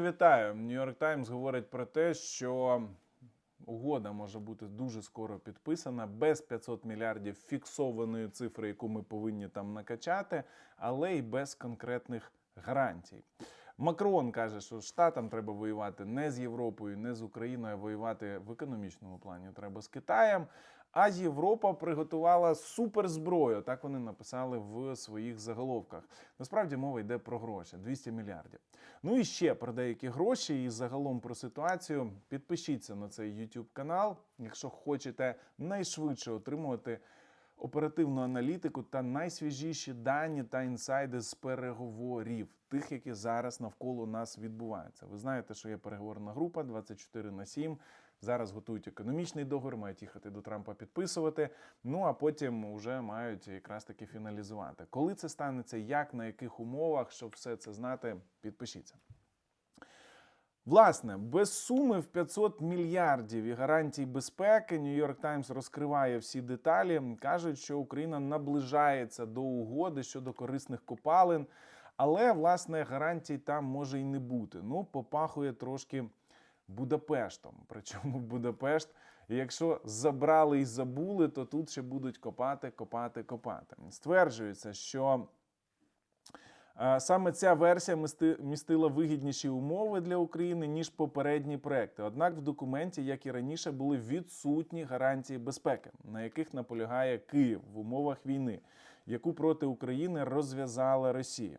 Вітаю. Нью-Йорк Таймс говорить про те, що угода може бути дуже скоро підписана без 500 мільярдів фіксованої цифри, яку ми повинні там накачати, але й без конкретних гарантій. Макрон каже, що штатам треба воювати не з Європою, не з Україною, а воювати в економічному плані треба з Китаєм. А Європа приготувала суперзброю. Так вони написали в своїх заголовках. Насправді мова йде про гроші 200 мільярдів. Ну і ще про деякі гроші і загалом про ситуацію. Підпишіться на цей YouTube канал, якщо хочете найшвидше отримувати оперативну аналітику та найсвіжіші дані та інсайди з переговорів, тих, які зараз навколо нас відбуваються. Ви знаєте, що є переговорна група 24 на 7. Зараз готують економічний договір, мають їхати до Трампа підписувати. Ну а потім вже мають якраз таки фіналізувати. Коли це станеться, як на яких умовах, щоб все це знати, підпишіться. Власне, без суми в 500 мільярдів і гарантій безпеки Нью-Йорк Таймс розкриває всі деталі. кажуть, що Україна наближається до угоди щодо корисних копалин, але власне гарантій там може й не бути. Ну, попахує трошки Будапештом. Причому Будапешт, якщо забрали і забули, то тут ще будуть копати, копати, копати. Стверджується, що Е, Саме ця версія містила вигідніші умови для України ніж попередні проекти. Однак в документі, як і раніше, були відсутні гарантії безпеки, на яких наполягає Київ в умовах війни, яку проти України розв'язала Росія.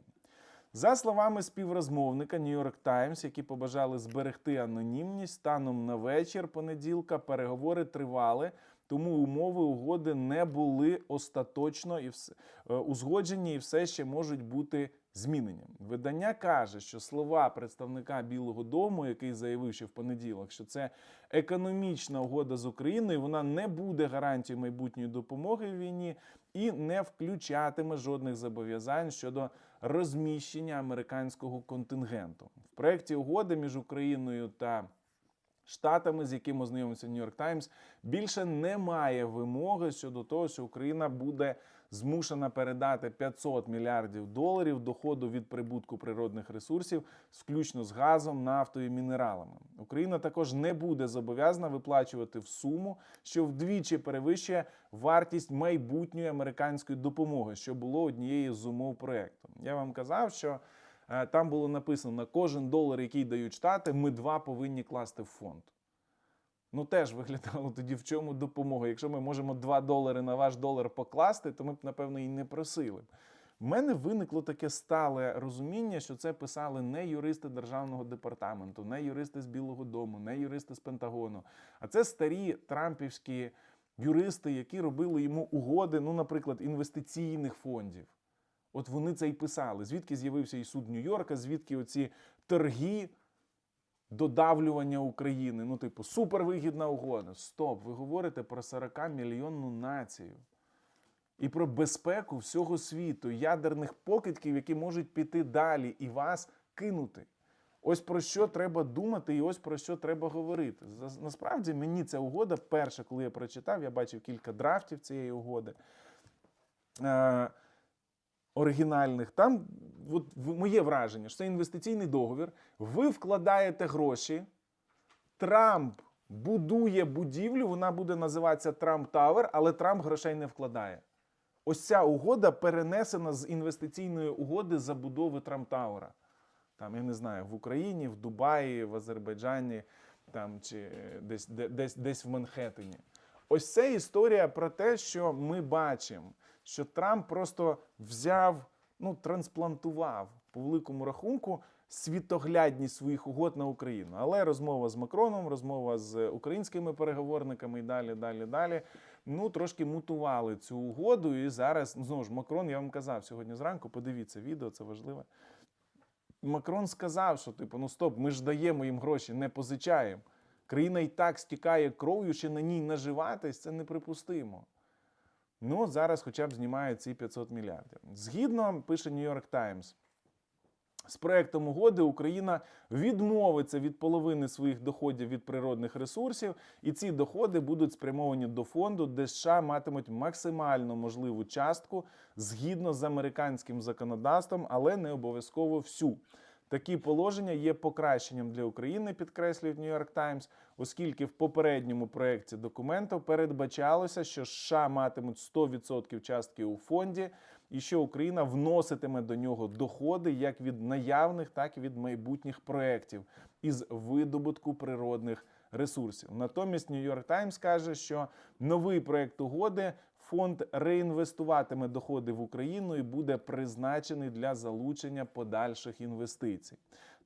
За словами співрозмовника New York Times, які побажали зберегти анонімність, станом на вечір понеділка переговори тривали, тому умови угоди не були остаточно і вс- е, узгоджені і все ще можуть бути змінені. Видання каже, що слова представника Білого Дому, який заявив ще в понеділок, що це економічна угода з Україною, вона не буде гарантією майбутньої допомоги в війні і не включатиме жодних зобов'язань щодо розміщення американського контингенту. В проєкті угоди між Україною та Штатами, з яким ознайомився Нью-Йорк Таймс, більше немає вимоги щодо того, що Україна буде змушена передати 500 мільярдів доларів доходу від прибутку природних ресурсів, включно з газом, нафтою і мінералами. Україна також не буде зобов'язана виплачувати в суму, що вдвічі перевищує вартість майбутньої американської допомоги, що було однією з умов проекту. Я вам казав, що Е, Там було написано: на кожен долар, який дають штати, ми два повинні класти в фонд. Ну, теж виглядало тоді, в чому допомога. Якщо ми можемо 2 долари на ваш долар покласти, то ми б, напевно, і не просили. В мене виникло таке стале розуміння, що це писали не юристи Державного департаменту, не юристи з Білого Дому, не юристи з Пентагону, а це старі трампівські юристи, які робили йому угоди, ну, наприклад, інвестиційних фондів. От вони це й писали. Звідки з'явився і суд Нью-Йорка, звідки оці торги додавлювання України. Ну, типу, супервигідна угода. Стоп, ви говорите про 40 мільйонну націю і про безпеку всього світу, ядерних покидьків, які можуть піти далі і вас кинути. Ось про що треба думати, і ось про що треба говорити. Насправді мені ця угода, перша, коли я прочитав, я бачив кілька драфтів цієї угоди. Е, оригінальних. Там от, моє враження, що це інвестиційний договір. Ви вкладаєте гроші. Трамп будує будівлю, вона буде називатися Трамп Тавер, але Трамп грошей не вкладає. Ось ця угода перенесена з інвестиційної угоди забудови Трамп Тауера. Там, я не знаю, в Україні, в Дубаї, в Азербайджані там, чи десь, десь, десь в Манхеттені. Ось це історія про те, що ми бачимо, що Трамп просто взяв, ну, трансплантував по великому рахунку світоглядність своїх угод на Україну. Але розмова з Макроном, розмова з українськими переговорниками і далі, далі, далі. Ну, трошки мутували цю угоду. І зараз, ну, знову ж, Макрон, я вам казав сьогодні зранку, подивіться відео, це важливе. Макрон сказав, що типу, ну стоп, ми ж даємо їм гроші, не позичаємо. Країна і так стікає кров'ю, ще на ній наживатись, це неприпустимо. Ну, зараз хоча б знімають ці 500 мільярдів. Згідно, пише York Times, з проектом угоди Україна відмовиться від половини своїх доходів від природних ресурсів, і ці доходи будуть спрямовані до фонду, де США матимуть максимально можливу частку згідно з американським законодавством, але не обов'язково всю. Такі положення є покращенням для України, підкреслює Нью-Йорк Таймс, оскільки в попередньому проєкті документу передбачалося, що США матимуть 100% частки у фонді, і що Україна вноситиме до нього доходи як від наявних, так і від майбутніх проєктів із видобутку природних ресурсів. Натомість Нью-Йорк Таймс каже, що новий проєкт угоди фонд реінвестуватиме доходи в Україну і буде призначений для залучення подальших інвестицій.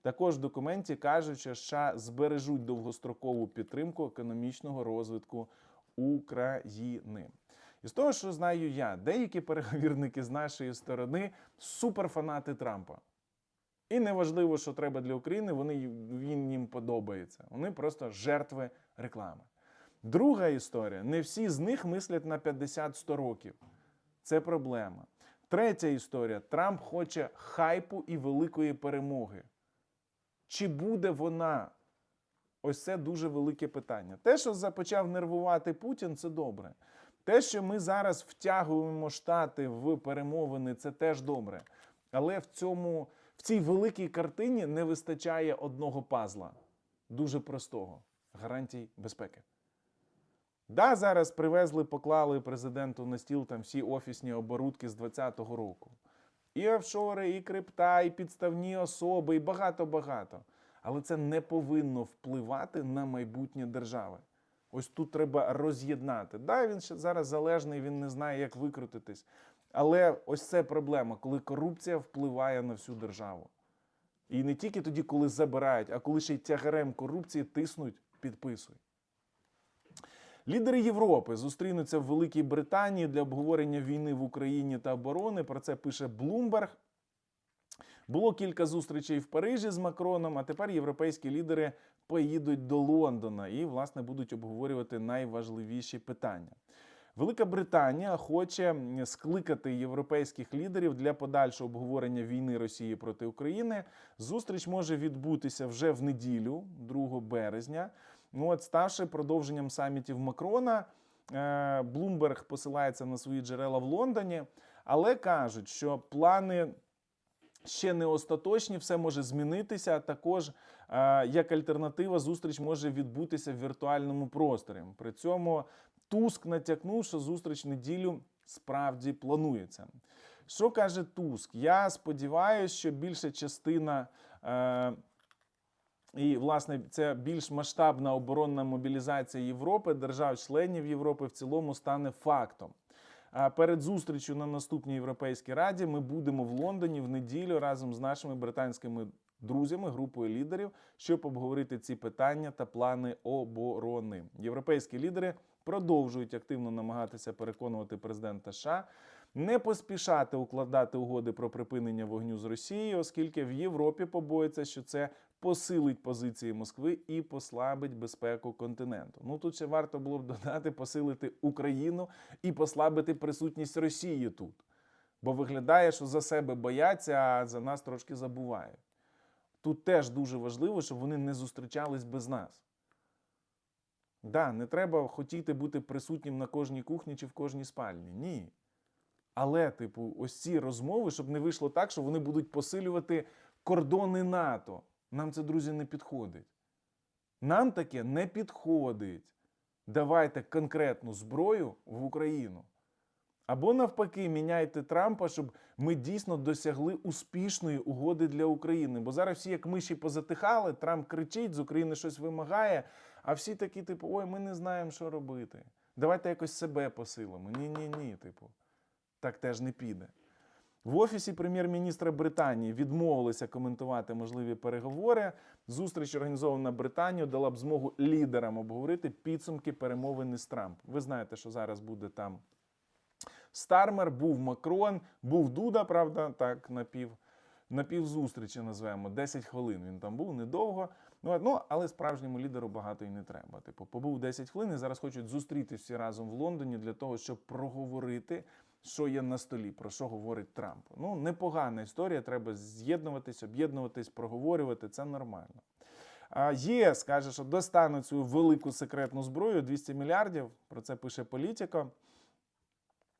Також в документі кажуть, що США збережуть довгострокову підтримку економічного розвитку України. І з того, що знаю я, деякі переговірники з нашої сторони суперфанати Трампа. І неважливо, що треба для України, вони, він їм подобається. Вони просто жертви реклами. Друга історія: не всі з них мислять на 50-100 років. Це проблема. Третя історія: Трамп хоче хайпу і великої перемоги. Чи буде вона? Ось це дуже велике питання. Те, що започав нервувати Путін, це добре. Те, що ми зараз втягуємо Штати в перемовини, це теж добре. Але в цьому, в цій великій картині не вистачає одного пазла, дуже простого гарантій безпеки. Да, зараз привезли, поклали президенту на стіл там всі офісні оборудки з 2020 року. І офшори, і крипта, і підставні особи, і багато-багато. Але це не повинно впливати на майбутнє держави. Ось тут треба роз'єднати. Да, він ще зараз залежний, він не знає, як викрутитись. Але ось це проблема, коли корупція впливає на всю державу. І не тільки тоді, коли забирають, а коли ще й тягарем корупції тиснуть, підписуй. Лідери Європи зустрінуться в Великій Британії для обговорення війни в Україні та оборони. Про це пише Блумберг. Було кілька зустрічей в Парижі з Макроном, а тепер європейські лідери поїдуть до Лондона і, власне, будуть обговорювати найважливіші питання. Велика Британія хоче скликати європейських лідерів для подальшого обговорення війни Росії проти України. Зустріч може відбутися вже в неділю, 2 березня. Ну, от, ставши продовженням самітів Макрона, Блумберг посилається на свої джерела в Лондоні, але кажуть, що плани ще не остаточні, все може змінитися. Також е, як альтернатива, зустріч може відбутися в віртуальному просторі. При цьому Туск натякнув, що зустріч неділю справді планується. Що каже Туск? Я сподіваюся, що більша частина. І, власне, це більш масштабна оборонна мобілізація Європи, держав-членів Європи в цілому стане фактом. А перед зустрічю на наступній європейській раді ми будемо в Лондоні в неділю разом з нашими британськими друзями, групою лідерів, щоб обговорити ці питання та плани оборони. Європейські лідери продовжують активно намагатися переконувати президента США не поспішати укладати угоди про припинення вогню з Росією, оскільки в Європі побоїться, що це посилить позиції Москви і послабить безпеку континенту. Ну тут ще варто було б додати посилити Україну і послабити присутність Росії тут. Бо виглядає, що за себе бояться, а за нас трошки забувають. Тут теж дуже важливо, щоб вони не зустрічались без нас. Да, не треба хотіти бути присутнім на кожній кухні чи в кожній спальні. Ні. Але, типу, ось ці розмови, щоб не вийшло так, що вони будуть посилювати кордони НАТО. Нам це, друзі, не підходить. Нам таке не підходить. Давайте конкретну зброю в Україну. Або навпаки, міняйте Трампа, щоб ми дійсно досягли успішної угоди для України. Бо зараз всі, як миші, позатихали, Трамп кричить, з України щось вимагає, а всі такі, типу, ой, ми не знаємо, що робити. Давайте якось себе посилимо. Ні-ні ні, типу, так теж не піде. В офісі прем'єр-міністра Британії відмовилися коментувати можливі переговори. Зустріч організована Британією дала б змогу лідерам обговорити підсумки перемовини з Трампом. Ви знаєте, що зараз буде там Стармер, був Макрон, був Дуда, правда, так, напів, напів зустрічі назвемо. 10 хвилин він там був недовго. Ну, ну, але справжньому лідеру багато і не треба. Типу, побув 10 хвилин і зараз хочуть зустрітися разом в Лондоні для того, щоб проговорити що є на столі, про що говорить Трамп. Ну, непогана історія, треба з'єднуватись, об'єднуватись, проговорювати. Це нормально. ЄС каже, що достануть цю велику секретну зброю 200 мільярдів. Про це пише політика.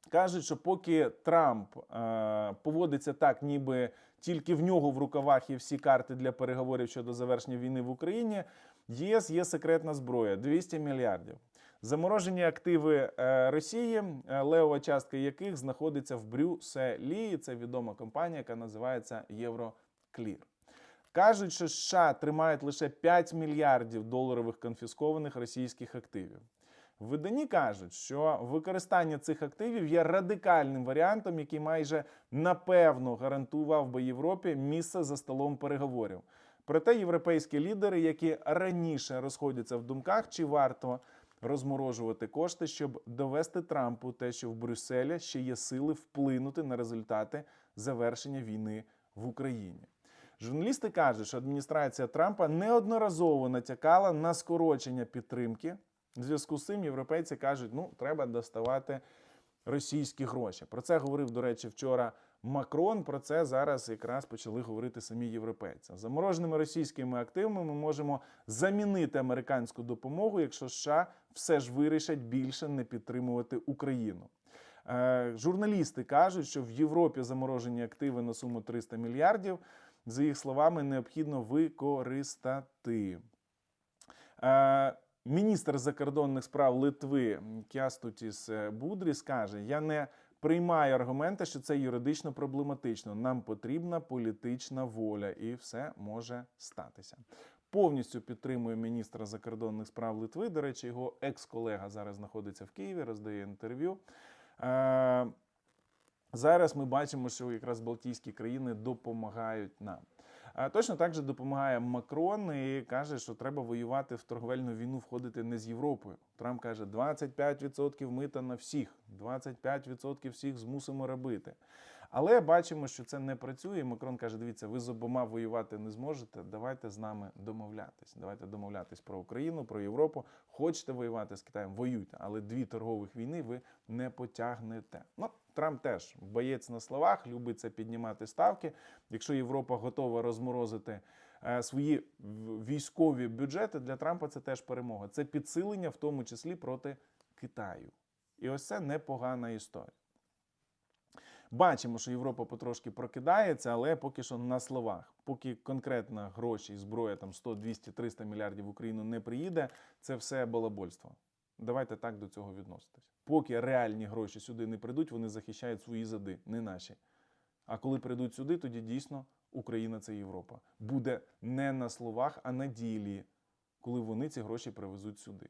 Кажуть, що поки Трамп е, поводиться так, ніби тільки в нього в рукавах є всі карти для переговорів щодо завершення війни в Україні. ЄС є секретна зброя 200 мільярдів. Заморожені активи е, Росії, е, левова частка яких знаходиться в Брюсселі. Це відома компанія, яка називається Євроклір. Кажуть, що США тримають лише 5 мільярдів доларових конфіскованих російських активів. В виданні кажуть, що використання цих активів є радикальним варіантом, який майже напевно гарантував би Європі місце за столом переговорів. Проте європейські лідери, які раніше розходяться в думках, чи варто розморожувати кошти, щоб довести Трампу те, що в Брюсселі ще є сили вплинути на результати завершення війни в Україні. Журналісти кажуть, що адміністрація Трампа неодноразово натякала на скорочення підтримки. В зв'язку з цим європейці кажуть, ну треба доставати російські гроші. Про це говорив, до речі, вчора Макрон. Про це зараз якраз почали говорити самі європейці. Замороженими російськими активами ми можемо замінити американську допомогу, якщо США все ж вирішать більше не підтримувати Україну. Е, журналісти кажуть, що в Європі заморожені активи на суму 300 мільярдів. За їх словами, необхідно використати. Е, Міністр закордонних справ Литви Кястутіс Будріс каже: Я не приймаю аргументи, що це юридично проблематично. Нам потрібна політична воля, і все може статися. Повністю підтримую міністра закордонних справ Литви. До речі, його екс-колега зараз знаходиться в Києві, роздає інтерв'ю. Е, Зараз ми бачимо, що якраз Балтійські країни допомагають нам. Точно так же допомагає Макрон і каже, що треба воювати в торговельну війну, входити не з Європою. Трамп каже, 25% мита на всіх, 25% всіх змусимо робити. Але бачимо, що це не працює. Макрон каже: дивіться, ви з обома воювати не зможете. Давайте з нами домовлятись. Давайте домовлятись про Україну, про Європу. Хочете воювати з Китаєм, воюйте, але дві торгових війни ви не потягнете. Ну, Трамп теж боєць на словах, любить це піднімати ставки. Якщо Європа готова розморозити е, свої військові бюджети, для Трампа це теж перемога. Це підсилення, в тому числі проти Китаю. І ось це непогана історія. Бачимо, що Європа потрошки прокидається, але поки що на словах. Поки конкретно гроші, і зброя там 100, 200, 300 мільярдів в Україну не приїде, це все балабольство. Давайте так до цього відноситись. Поки реальні гроші сюди не прийдуть, вони захищають свої зади, не наші. А коли прийдуть сюди, тоді дійсно Україна це Європа. Буде не на словах, а на ділі, коли вони ці гроші привезуть сюди.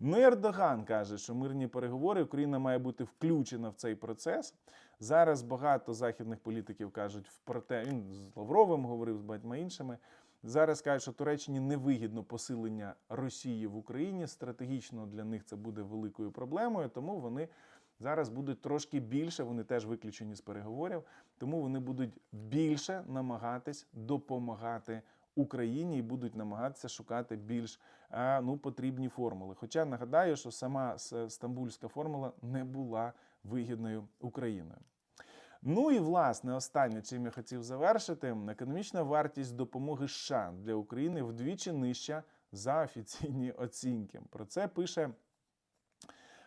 Ну, Ердоган каже, що мирні переговори Україна має бути включена в цей процес. Зараз багато західних політиків кажуть про те, він з Лавровим говорив з багатьма іншими. Зараз кажуть, що Туреччині невигідно посилення Росії в Україні. Стратегічно для них це буде великою проблемою, тому вони зараз будуть трошки більше. Вони теж виключені з переговорів, тому вони будуть більше намагатись допомагати Україні і будуть намагатися шукати більш е, ну, потрібні формули. Хоча нагадаю, що сама стамбульська формула не була вигідною Україною. Ну і власне останнє, чим я хотів завершити, економічна вартість допомоги США для України вдвічі нижча за офіційні оцінки. Про це пише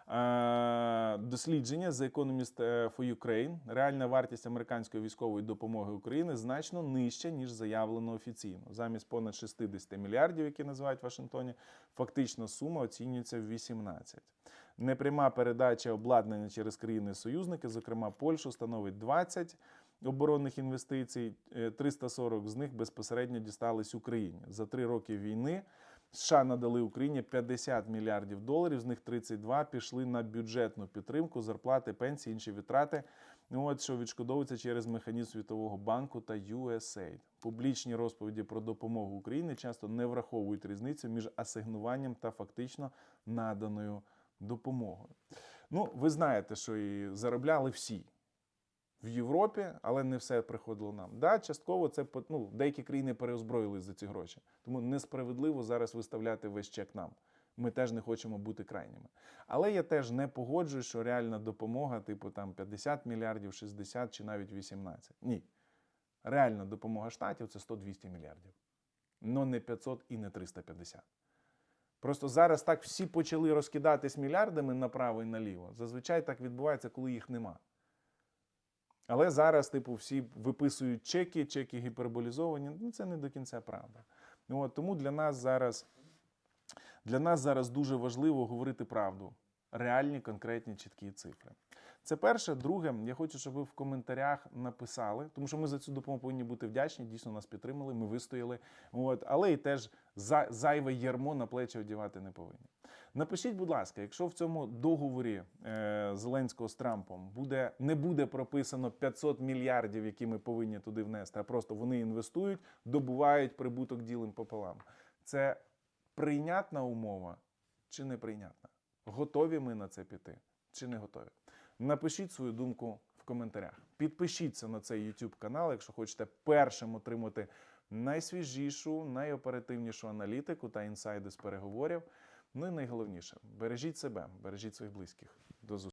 е, дослідження The Economist е, for Ukraine. Реальна вартість американської військової допомоги Україні значно нижча, ніж заявлено офіційно. Замість понад 60 мільярдів, які називають в Вашингтоні, фактична сума оцінюється в 18. Непряма передача обладнання через країни-союзники, зокрема Польщу, становить 20 оборонних інвестицій. Е, 340 з них безпосередньо дістались Україні. За три роки війни США надали Україні 50 мільярдів доларів, з них 32 пішли на бюджетну підтримку, зарплати, пенсії, інші витрати. Ну, От що відшкодовується через механізм Світового банку та USAID. Публічні розповіді про допомогу Україні часто не враховують різницю між асигнуванням та фактично наданою допомогою. Ну, ви знаєте, що і заробляли всі в Європі, але не все приходило нам. Да, частково це ну, деякі країни переозброїли за ці гроші. Тому несправедливо зараз виставляти весь чек нам. Ми теж не хочемо бути крайніми. Але я теж не погоджуюсь, що реальна допомога, типу там 50 мільярдів, 60 чи навіть 18. Ні. Реальна допомога штатів це 100-200 мільярдів. Но не 500 і не 350. Просто зараз так всі почали розкидатись мільярдами направо і наліво. Зазвичай так відбувається, коли їх нема. Але зараз, типу, всі виписують чеки, чеки гіперболізовані. Ну, це не до кінця правда. От, тому для нас зараз для нас зараз дуже важливо говорити правду, реальні, конкретні, чіткі цифри. Це перше. Друге, я хочу, щоб ви в коментарях написали, тому що ми за цю допомогу повинні бути вдячні. Дійсно нас підтримали, ми вистояли. От, але і теж зайве ярмо на плечі одягати не повинні. Напишіть, будь ласка, якщо в цьому договорі е, Зеленського з Трампом буде не буде прописано 500 мільярдів, які ми повинні туди внести, а просто вони інвестують, добувають прибуток ділим пополам. Це прийнятна умова чи неприйнятна? Готові ми на це піти чи не готові? Напишіть свою думку в коментарях. Підпишіться на цей YouTube канал, якщо хочете першим отримати найсвіжішу, найоперативнішу аналітику та інсайди з переговорів. Ну і найголовніше, бережіть себе, бережіть своїх близьких. До зустрічі.